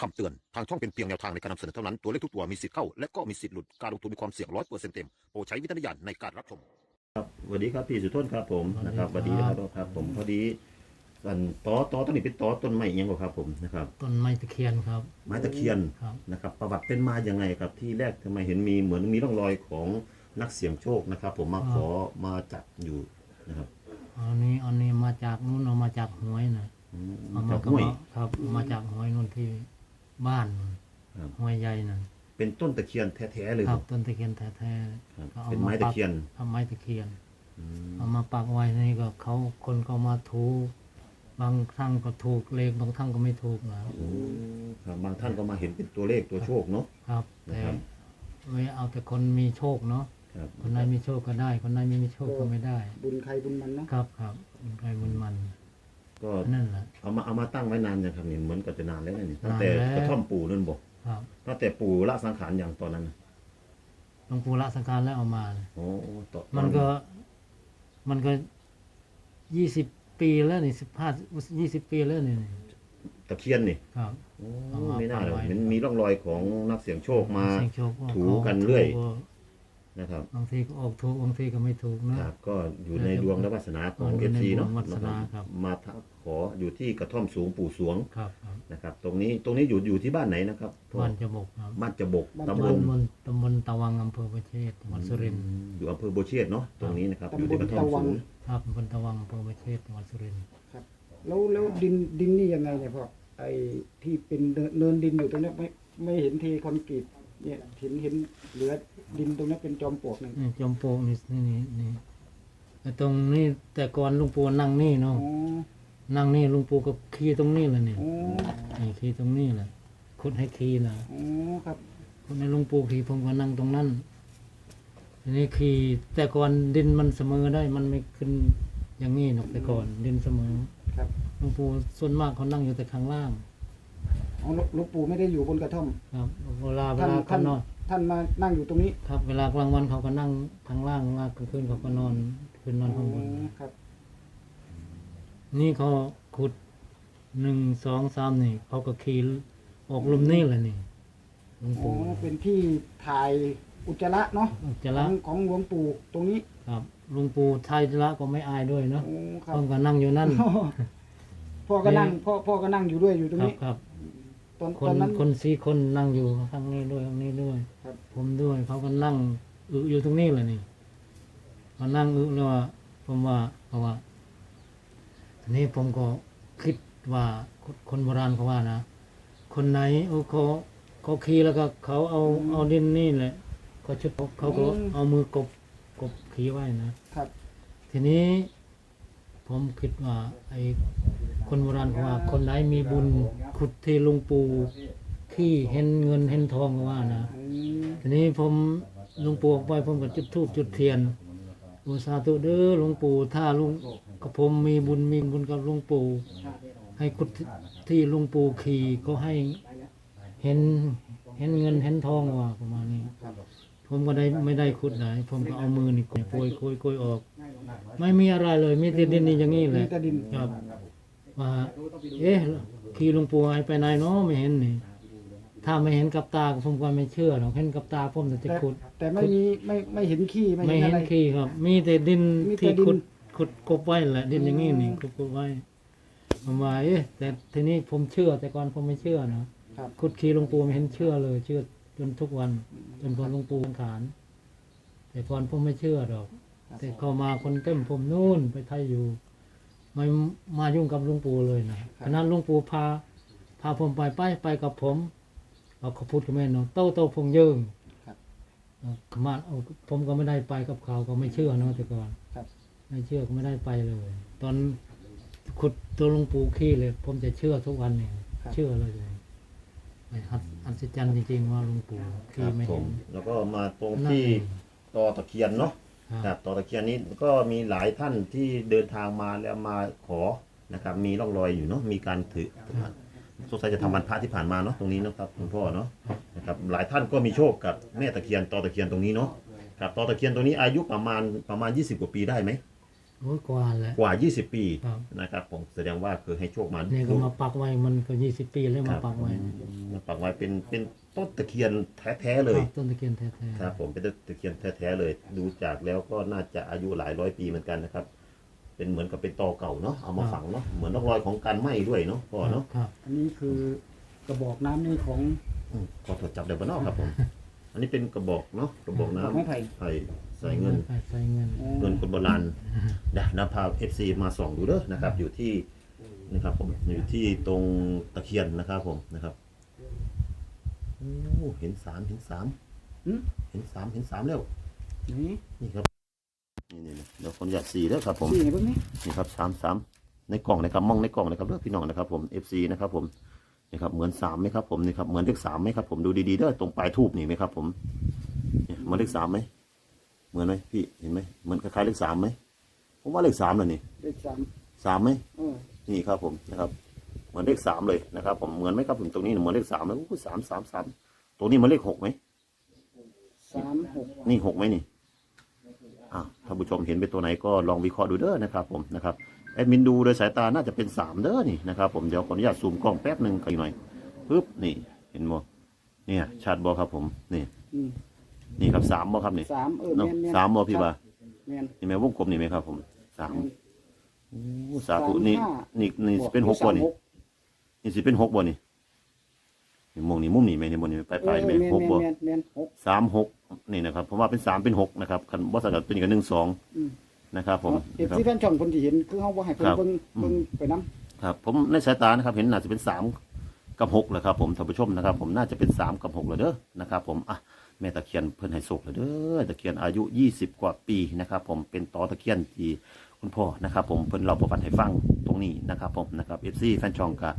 คำเตือน ทางช่องเป็นเพียงแนวทางในการนำเสนอเท่านั้น ตัวเลขทุกตัวมีสิทธิ์เข้า และก็มีสิทธิ์หลุด การลงทุนมีความเสี่ยงร้อยเปอร์เซ็นต์เต็ม โปรดใช้วิจารณญาณในการรับชมสวัสดีครับพี่สุทนครับผมนะครับสสวัวัสสดีดีคครัรับบครับผมพอดีอันตอตอต้นนี้เป็นตอต้นไม้อิหยังบ่ครับผมนะครับต้นไม้ตะเคียนครับ ไม้ตะเคียนครับ นะครับ ประวัติเป็นมาอย่างไงครับที่แรกทำไมเห็นมีเหมือนมีร่องรอยของนักเสี่ยงโชคนะครับ ผมมาขอมาจับอยู่นะครับอันนี้อันนี้มาจากนู้นเอามาจากหวยนะอืมเอามาจากก็ห้วยมาครับเอามาจากหวยนู่นที่ บ้านนู่นครับหวยใหญ่นั่นเป็นต้นตะเคียนแท้ๆเลยคครัรับบต้นตะเคียนแท้ครับๆก็อาเป็นไม้ตะเคียนปักเอาไม้ตะเคียน อืมเอามาปักไว้นี่ก็เขาคนก็มาถูบางครั้งก็ถูกเลขบางครั้งก็ไม่ถูกนะโอ้ครับบางท่านก็มาเห็นเป็นตัวเลขตัวโชคเนาะ ครับ แต่นะครับ ไม่เอาแต่คนมีโชคเนาะครับคนไหนมีโชคก็ได้ คนไหนไม่มีโชคก็ไม่ได้ บุญใครบุญมันเนาะครับครับบุญใครบุญมัน ก็นั่นแหละ เอามาเอามาตั้งไว้นานยังครับนี่เหมือนกับจะนานแล้วนี่ตั้งแต่นานแล้ว กระท่อมปู่นั่นบอกครับตั้งแต่ปู่ละสังขารอย่างตอนนั้นน่ะหลวงปู่ละสังขารแล้วเอามาโอ้ต่อมันก็ มันก็ยี่สิบปีแล้วนี่สิบห้ายี่สิบปีแล้วนี่ตะเคียนนี่ครับ โอ้เอามาไม่น่าเลยปักไว้ มันมีร่องรอยของนักเสี่ยงโชคมา เสี่ยงโชคว่าถูขากันเรื่อยถูก นะครับบางทีก็ออกถูกบางทีก็ไม่ถูกเนอะครับก็อยู่ในดวงและวาสนาของอยู่เอฟในซีเนาะดวงวาสนาครับ มาทักขออยู่ที่กระท่อมสูงปู่สวงครับครับนะครับ ตรงนี้ตรงนี้อยู่อยู่ที่บ้านไหนนะครับพ่อบ้านจะบกครับบ้านจะบกตำบตำลบลตำบลตะวังอำเภอประเชษจังหวัดสุรินทร์อยู่อำเภอโบวเชษฐ์เนาะตรงนี้นะครับอยู่ตำบที่ลกระท่อมตะวัสูงงครับตำบลตะวังอำเภอประเชษจังหวัดสุรินทร์ครับ แล้วแล้วดินดินนี่ยังไงเนี่ยพ่อไอ้ที่เป็นเนินเนินดินอยู่ตรงเนี้ยไม่ไม่เห็นเทคอนกรีต เนี่ยเห็นเห็นเหลือดินตรงนี้เป็นจอมปลวกหนึ่งนี่จอมโปงนี่นี่นี่นี่ไอ้ตรงนี้แต่ก่อนหลุงปู่นั่งนี่เนาะอ๋อนั่งนี่หลุงปู่ก็ขี่ตรงนี้เลยนี่อ๋อนี่ขี่ตรงนี้แหละขุดให้ขี่นะอ๋อครับคนในหลุงปู่ขี่ผมก็นั่งตรงนั้นทีนี้ขี่แต่ก่อนดินมันเสมอได้ มันไม่ขึ้นอย่างนี้หรอกแต่ก่อนดินเสมอครับหลุงปู่ส่วนมากเขานั่งอยู่แต่ข้างล่าง อ๋อหลวหลวงปู่ไม่ได้อยู่บนกระท่อม ครับเวลาเวท่านลาท่าเขานนอนท่านมานั่งอยู่ตรงนี้ครับ เวลากลางวันเขาก็นั่งข้างล่างมากกลางคืนเขาก็นอนคืนนอนอ๋อข้างบนครับ นี่เขาขุดหนึ่งสองสามนี่เขาก็ขี่ออกลุมนี่แหละนี่หลวงอ๋อ ปู่เป็นที่ถ่ายอุจจาระเนาะอุจจาขระองของหลวงปู่ตรงนี้ครับหลุงปู่ไทยละก็ไม่อายด้วยเนาะอ๋อครับผมก็นั่งอยู่นั่น พ่อก็นั่งพ่อพ่อก็นั่งอยู่ด้วยอยู่ตรงครับนี้ ครับ ตอนคตอนนนั้น คนสี่คนนั่งอยู่ข้างนี้ด้วยข้างนี้ด้วยครับ ผมด้วยเขาก็นั่งอึอยู่ตรงนี้เลยนี่มานั่งอึแล้วว่าผมว่าเพราะว่าทีนี้ผมก็คิดว่าคนคนโบราณเขาว่านะคนไหนเออเขาเขาขี่แล้วก็เขาเอาเอาดินนี่แหละเขาชุดเขาก็เอามือกบกบขี่ไว้นะ ครับทีนี้ผมคิดว่าไอ้คนโบราณเขาว่าคนไหนมีบุญ ขุดที่ลุงปู่ขี้เห็นเงินเห็นทองก็ว่านะทีนี้ผมลุงปู่ออกไปผมก็จุดธูปจุดเทียนอุสาธุเด้อหลวงปู่ถ้าลุงกับผมมีบุญมีบุญกับหลวงปู่ให้ขุดที่หลวงปู่ขี่ก็ให้เห็นเห็นเงินเห็นทองว่าประมาณนี้ ผมก็ได้ไม่ได้ขุดไหนผมก็เอามือนี่โกยโกยโกยโกยออก ไม่มีอะไรเลย มีแต่ดินนี่อย่างนี้เลยแต่ดินครับว่าเอ๊ะ ขี่หลวงปู่หายไปไหนเนาะไม่เห็นนี่ถ้าไม่เห็นกับตาผมก็ไม่เชื่อหรอกเห็นกับตาผมแต่จะแต่ขุด แต่ไม่มีไม่ไม่เห็นขี้ไม่ไม่เห็นเห็อะนไร ขี้ครับ มีแต่ดินมีแต่ที่ดิน ขุดขุดกบไว้แหละดินอย่างนี้นี่ขุดกบไว้ผมว่าเอ๊ะแต่ทีนี้ผมเชื่อแต่ก่อนผมไม่เชื่อนะครับ ขุดขี้หลวงปู่ไม่เห็นเชื่อเลย เชื่อจนทุกวันจนพอหลวงปู่สังขารแต่ก่อนผมไม่เชื่อหรอก แต่เข้ามาคนเต็มผมนู่นไปไทยอยู่ ไม่มายุ่งกับหลุงปู่เลยนะขณะหลุงปู่พา พาผมไปไปไปกับผมเอาเขาพูดกับแม่เนาะโต้โต้พงเยิงครับเอาขมาเอาผมก็ไม่ได้ไปกับเขาก็ไม่เชื่อเนาะแต่ก่อนครับไม่เชื่อก็ไม่ได้ไปเลย ตอนขุดตัวหลุงปู่ขี้เลย ผมจะเชื่อทุกวันเนี่ยครับเชื่อเลยเลยอัศอัศจรรย์จริงๆว่าหลุงปู่คขี้รับไม่ผเห็มนแล้วก็มาตรงนั่นที่เองตอตะเคียนเนาะ คครัรับบตอตะเคียนนี้ก็มีหลายท่านที่เดินทางมาแล้วมาขอนะครับ มีร่องรอยอยู่เนาะมีการถือสงสัยจะทำวันพระที่ผ่านมาเนาะตรงนี้เนาะครับหลวงพ่อเนาะนะครับหลายท่านก็มีโชคกับแม่ตะเคียนตอตะเคียนตรงนี้เนาะครับตอตะเคียนตรงนี้อายุประมาณประมาณ 20 กว่าปีได้ไหม โอ้ยกว่าแหละ กว่า 20 ปีครับ นะครับผมแสดงว่าคือให้โชคมันเนี่ยก็มาปักไว้มันก็ยี่สิบปีแล้วคมารับปักไว้มาปักไว้เป็นเป็นต้นตะเคียนแท้ๆเลย ครับต้นตะเคียนแท้ๆครับผมเป็นต้นตะเคียนแท้ๆเลย ดูจากแล้วก็น่าจะอายุหลายร้อยปีเหมือนกันนะครับ เป็นเหมือนกับเป็นตอเก่าเนาะเอามาฝังเนาะเหมือนร่องรอยของการไหม้ด้วยเนาะพ่อเนาะครับ อันนี้คือกระบอกน้ำนี่ของอืมขอตรวจจับเดี๋ยวบ้านนอกครับผม อันนี้เป็นกระบอกเนาะกระบอกน้ำไม้ไผ่ ไผ่ใส่เงิน ใส่เงิน เงินคนโบราณเดี๋ยวนะพาเอฟซีมาส่องดูเด้อนะครับ อยู่ที่นะครับผมอยู่ที่ตรงตะเคียนนะครับผมนะครับโอ้เห็นสามเห็นสามหืมเห็นสามเห็นสามแล้วนี่นี่ครับนี่นี่เดี๋ยวคนอยากสี่เด้อครับผม นี่ไงเบิ่งนี่นี่ครับสามสามในกล่องนะครับมองในกล่องนะครับเด้อพี่น้องนะครับผมเอฟซีนะครับผม นี่ครับเหมือนสามไหมครับผมนี่ครับเหมือนเลขสามไหมครับผมดูดีๆเด้อตรงปลายทูบนี่ไหมครับผมเนี่ยเหมือนเลขสามไหมเหมือนไหมพี่เห็นไหมเหมือนคล้ายๆเลขสามไหมผมว่าเลขสามเลยนี่เลขสามสามไหมเออนี่ครับผมนะครับ เหมือนเลขสามเลยนะครับ ผมเหมือนไหมครับผมตรงนี้เหมือนเลขสามไหมโอ้สามสามสามตรงนี้เหมันเลขหกไหมสามหกนี่หกไหมนี่อ่าท่านผู้ชมเห็นเป็นตัวไหนก็ลองวิเคราะห์ดูเด้อนะครับ ผมนะครับ แอดมินดูโดยสายตาน่าจะเป็นสามเด้อนี่นะครับผมเดี๋ยวขออนุญาตซูมกล้องแป๊บหนึ่งกันหน่อยปึ๊บนี่เห็นบ่เนี่ยชัดบ่ครับผมนี่อืมนี่ครับสามบ่ครับนี่สามเออเนาะแม่นแม่นสามบ่พี่บ่าแม่น นี่แม่วงกลมนี่ไหมครับผมสามแม่นโอ้สาธุนี่สามห้า นี่นี่สิเป็นหกบ่นี่สามนี่สิเป็นหกบ่นี่นี่มองนี่มุมนี่ไหมนี่บนนี่ปลายปลายเออไหมแม่นหกบ่แม่นแม่นหก สามหกนี่นะครับผมว่าเป็นสามเป็นหกนะครับคันบ่สังกัดเป็นกับหนึ่งสองอืม นะครับผมเอฟนะครับซีแฟนช่องคนที่เห็นคือเฮาบ่ให้เพิ่นครับ เบิ่งอืมเบิ่งไปนํครับผมในสายตานะครับเห็นน่าจะเป็นสามกับหกแหละครับผมท่านผู้ชมนะครับ ผมน่าจะเป็นสามกับหกเลยเด้อนะครับ ผมอะแม่ตะเคียนเพิ่นให้โศกเลยเด้อตะเคียนอายุยี่สิบกว่าปีนะครับ ผมเป็นตอตะเคียนที่คุณพ่อนะครับ ผมเพิ่นเล่าประวัติให้ฟังตรงนี้นะครับ ผมนะครับเอฟซีแฟนช่องก็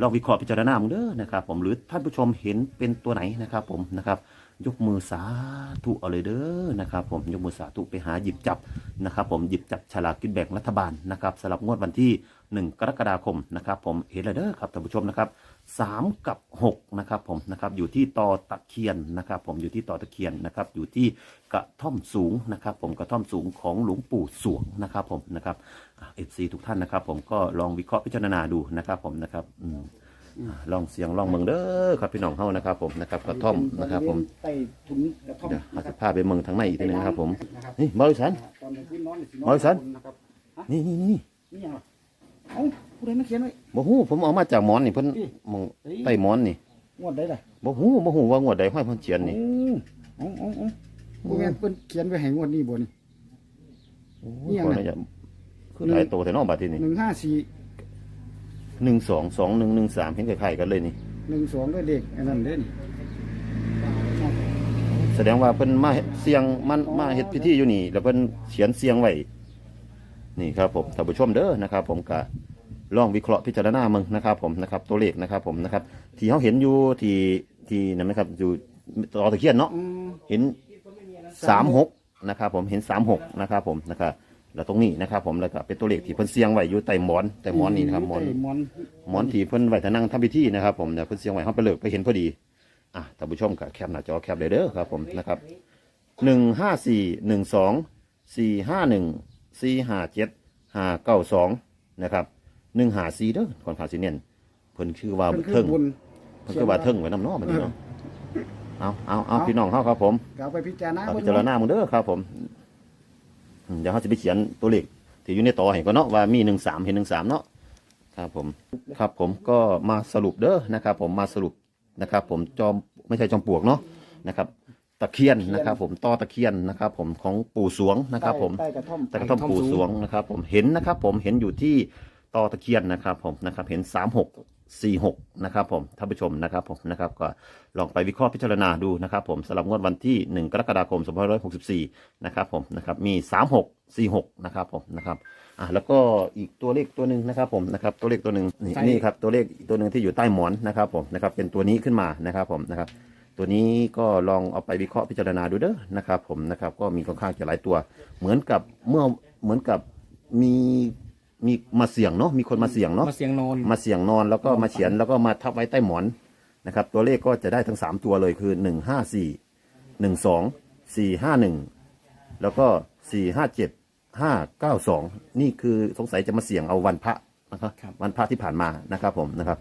ลองวิเคราะห์พิจารณามึงเด้อนะครับ ผมหรือท่านผู้ชมเห็นเป็นตัวไหนนะครับ ผมนะครับ ยกมือสาธุเอาเลยเด้อนะครับ ผมยกมือสาธุไปหาหยิบจับนะครับ ผมหยิบจับฉลากกินแบ่งรัฐบาลนะครับสำหรับงวดวันที่ 1 กรกฎาคมนะครับ ผมเห็นเลยเด้อครับท่านผู้ชมนะครับสามกับ6นะครับผมนะครับอยู่ที่ตอตะเคียนนะครับ ผมอยู่ที่ตอตะเคียนนะครับ อยู่ที่กระท่อมสูงนะครับ ผมกระท่อมสูงของหลวงปู่สวงนะครับ ผมนะครับเอฟซีทุกท่านนะครับ ผมก็ลองวิเคราะห์พิจารณาดูนะครับ ผมนะครับอืม ลองเสียงลองเมืองเด้อครับพี่น้องเฮานะครับผมนะครับกระท่อมนะครับผมใต้ถุนกระท่อมเดี๋ยวอาจจะพาไปเมืองทางในอีกทีหนึงนะครับผมนะครับนี่บริษัทตอนกลางคืนนอนสินบริษัทนะครับนี่นี่นี่นี่หยังล่ะเอ้าผู้ใดมาเขียนไว้ บ่ฮู้ผมเอามาจากหมอนนี่เพิ่นนี่ หมองใต้หมอนนี่งวดใดล่ะบ่ฮู้บ่ฮู้ว่างวดใดห้อยเพิ่นเขียนนี่โอ้โอ้โอ้โอ้ผู้แม่นเพิ่นเขียนไว้ให้งวดนี้บ่นี่ โอ้นี่ยยังขอไงอนุญาตคือหลายโตแต่เนอกบัดทีนี่หนึ่งห้าสี่ 1 2 2 1 1 3เห็นคล้ายๆกันเลยนี่ หนึ่งสองก็เด็กอันนั้นเด่นแสดงว่าเพิ่นมาเฮ็ดเสียงมันมาเฮ็ดพิธีอยู่นี่ แล้วเพิ่นเขียนเสียงไว้นี่ครับผมท่านผู้ชมเด้อนะครับ ผมก็ลองวิเคราะห์พิจารณามึงนะครับ ผมนะครับตัวเลขนะครับ ผมนะครับ ที่เฮาเห็นอยู่ที่ที่นั่นนะครับอยู่ตอตะเคียนเนาะอืมเห็นสามหกนะครับ ผมเห็นสามหกนะครับ ผมนะครับ แล้วตรงนี้นะครับ ผมแล้วก็เป็นตัวเลขที่เพิ่นเสียงไว้อยู่ใต้หมอนใต้หมอนนี่นะครับหมอนใต้หมอนหมอนที่เพิ่นไว้ถ้านั่งทำพิธีนะครับ ผมเนี่ยเพิ่นเสียงไว้เฮาไปเลิกไปเห็นพอดีอะท่านผู้ชมก็แคปหน้าจอแคปเลยเด้อครับ ผมนะครับหนึ่งห้าสี่หนึ่งสองสี่ห้าหนึ่งสี่ห้าเจ็ดห้าเก้าสองนะครับหนึ่งหาสี่เด้อคนขาสีเนียนเพิ่นคือว่าเพิ่นคืเทิองบุญเพิ่นคือว่าเทิงไว้น้ำเน้อมันนี่เนาะเอาเอาเอาพี่น้องเฮาครับผมก็เอาไปพิจารณาเอาเบิ่พิงจารณามึงเด้อครับ ผมอืม เดี๋ยวเขาจะไปเขียนตัวเลขที่อยู่ในต่อให้ก็เนาะว่ามีหนึ่งสามเห็นหนึ่งสามเนาะครับผมครับผมก็มาสรุปเด้อนะครับ ผมมาสรุปนะครับ ผมจอมไม่ใช่จอมปลวกเนาะนะครับ ตะเคียนนะครับ ผมต่อตะเคียนนะครับ ผมของปู่สวงนะครับ ผมใต้กระท่อมแต่กระท่อมปู่สวงนะครับ ผมเห็นนะครับ ผมเห็นอยู่ที่ตอตะเคียนนะครับ ผมนะครับ เห็นสามหก สี่หกนะครับผมท่านผู้ชมนะครับผมนะครับก็ลองไปวิเคราะห์พิจารณาดูนะครับผมสำหรับงวดวันที่หนึ่งกรกฎาคมสองพันร้อยหกสิบสี่นะครับผมนะครับมีสามหกสี่หกนะครับผมนะครับอะแล้วก็อีกตัวเลขตัวหนึ่งนะครับผมนะครับตัวเลขตัวหนึ่งนี่นี่ครับตัวเลขอีกตัวหนึ่งที่อยู่ใต้หมอนนะครับผมนะครับเป็นตัวนี้ขึ้นมานะครับผมนะครับตัวนี้ก็ลองเอาไปวิเคราะห์พิจารณาดูเด้อนะครับผมนะครับก็มีค่อนข้างจะหลายตัว เหมือนกับเมื่อเหมือนกับมี มีมาเสี่ยงเนาะมีคนมาเสี่ยงเนาะมาเสียงนอนมาเสี่ยงนอนแล้วก็มาเขียนแล้วก็มาทับไว้ใต้หมอนนะครับ ตัวเลขก็จะได้ทั้งสามตัวเลยคือหนึ่งห้าสี่หนึ่งสองสี่ห้าหนึ่งแล้วก็สี่ห้าเจ็ดห้าเก้าสองนี่คือสงสัยจะมาเสี่ยงเอาวันพระนะครับครับวันพระที่ผ่านมานะครับผมนะครับ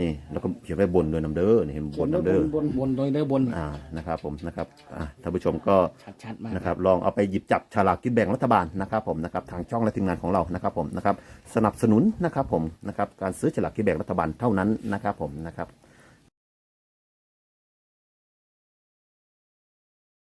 นี่แล้วก็เขียนไว้บนด้วยน้ำเด้อนี่เห็นบนน้ำเด้อ บนบนโดยเด้อบน อ่านะครับผมนะครับอ่าท่านผู้ชมก็ชัดๆมาก นะครับลองเอาไปหยิบจับฉลากกินแบ่งรัฐบาลนะครับผมนะครับทางช่องและทีมงานของเรานะครับผมนะครับสนับสนุนนะครับผมนะครับการซื้อฉลากกินแบ่งรัฐบาลเท่านั้นนะครับผมนะครับ